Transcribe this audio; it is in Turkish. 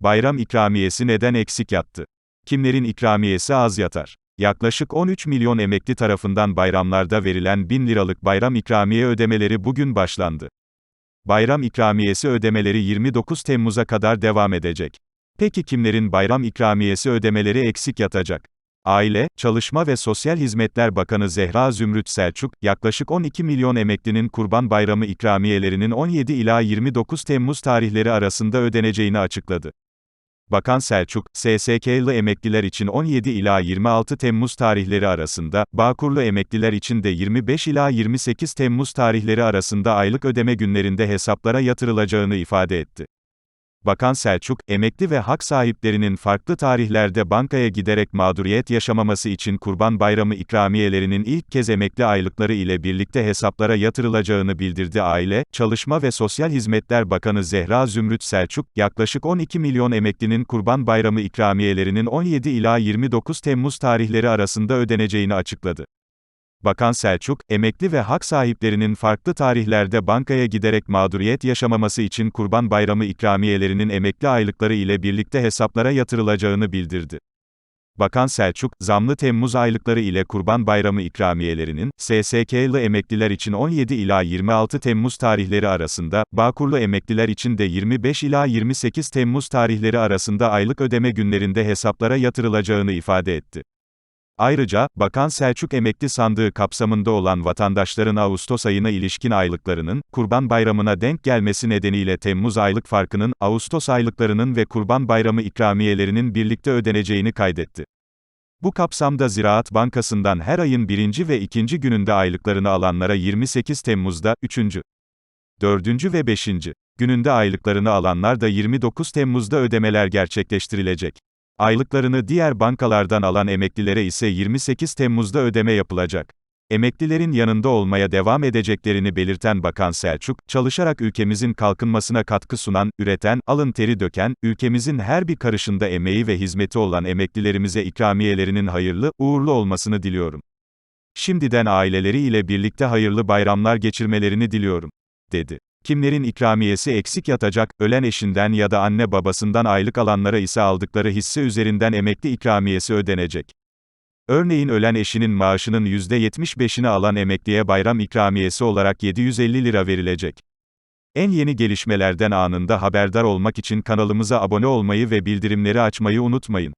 Bayram ikramiyesi neden eksik yattı? Kimlerin ikramiyesi az yatar? Yaklaşık 13 milyon emekli tarafından bayramlarda verilen 1000 liralık bayram ikramiye ödemeleri bugün başlandı. Bayram ikramiyesi ödemeleri 29 Temmuz'a kadar devam edecek. Peki kimlerin bayram ikramiyesi ödemeleri eksik yatacak? Aile, Çalışma ve Sosyal Hizmetler Bakanı Zehra Zümrüt Selçuk, yaklaşık 12 milyon emeklinin Kurban Bayramı ikramiyelerinin 17 ila 29 Temmuz tarihleri arasında ödeneceğini açıkladı. Bakan Selçuk, SSK'lı emekliler için 17 ila 26 Temmuz tarihleri arasında, Bağkurlu emekliler için de 25 ila 28 Temmuz tarihleri arasında aylık ödeme günlerinde hesaplara yatırılacağını ifade etti. Bakan Selçuk, emekli ve hak sahiplerinin farklı tarihlerde bankaya giderek mağduriyet yaşamaması için Kurban Bayramı ikramiyelerinin ilk kez emekli aylıkları ile birlikte hesaplara yatırılacağını bildirdi. Aile, Çalışma ve Sosyal Hizmetler Bakanı Zehra Zümrüt Selçuk, yaklaşık 12 milyon emeklinin Kurban Bayramı ikramiyelerinin 17 ila 29 Temmuz tarihleri arasında ödeneceğini açıkladı. Bakan Selçuk, emekli ve hak sahiplerinin farklı tarihlerde bankaya giderek mağduriyet yaşamaması için Kurban Bayramı ikramiyelerinin emekli aylıkları ile birlikte hesaplara yatırılacağını bildirdi. Bakan Selçuk, zamlı Temmuz aylıkları ile Kurban Bayramı ikramiyelerinin, SSK'lı emekliler için 17 ila 26 Temmuz tarihleri arasında, Bağkurlu emekliler için de 25 ila 28 Temmuz tarihleri arasında aylık ödeme günlerinde hesaplara yatırılacağını ifade etti. Ayrıca, Bakan Selçuk emekli sandığı kapsamında olan vatandaşların Ağustos ayına ilişkin aylıklarının, Kurban Bayramı'na denk gelmesi nedeniyle Temmuz aylık farkının, Ağustos aylıklarının ve Kurban Bayramı ikramiyelerinin birlikte ödeneceğini kaydetti. Bu kapsamda Ziraat Bankası'ndan her ayın birinci ve ikinci gününde aylıklarını alanlara 28 Temmuz'da, 3. 4. ve 5. gününde aylıklarını alanlar da 29 Temmuz'da ödemeler gerçekleştirilecek. Aylıklarını diğer bankalardan alan emeklilere ise 28 Temmuz'da ödeme yapılacak. Emeklilerin yanında olmaya devam edeceklerini belirten Bakan Selçuk, çalışarak ülkemizin kalkınmasına katkı sunan, üreten, alın teri döken, ülkemizin her bir karışında emeği ve hizmeti olan emeklilerimize ikramiyelerinin hayırlı, uğurlu olmasını diliyorum. Şimdiden aileleri ile birlikte hayırlı bayramlar geçirmelerini diliyorum, dedi. Kimlerin ikramiyesi eksik yatacak, ölen eşinden ya da anne babasından aylık alanlara ise aldıkları hisse üzerinden emekli ikramiyesi ödenecek. Örneğin ölen eşinin maaşının %75'ini alan emekliye bayram ikramiyesi olarak 750 lira verilecek. En yeni gelişmelerden anında haberdar olmak için kanalımıza abone olmayı ve bildirimleri açmayı unutmayın.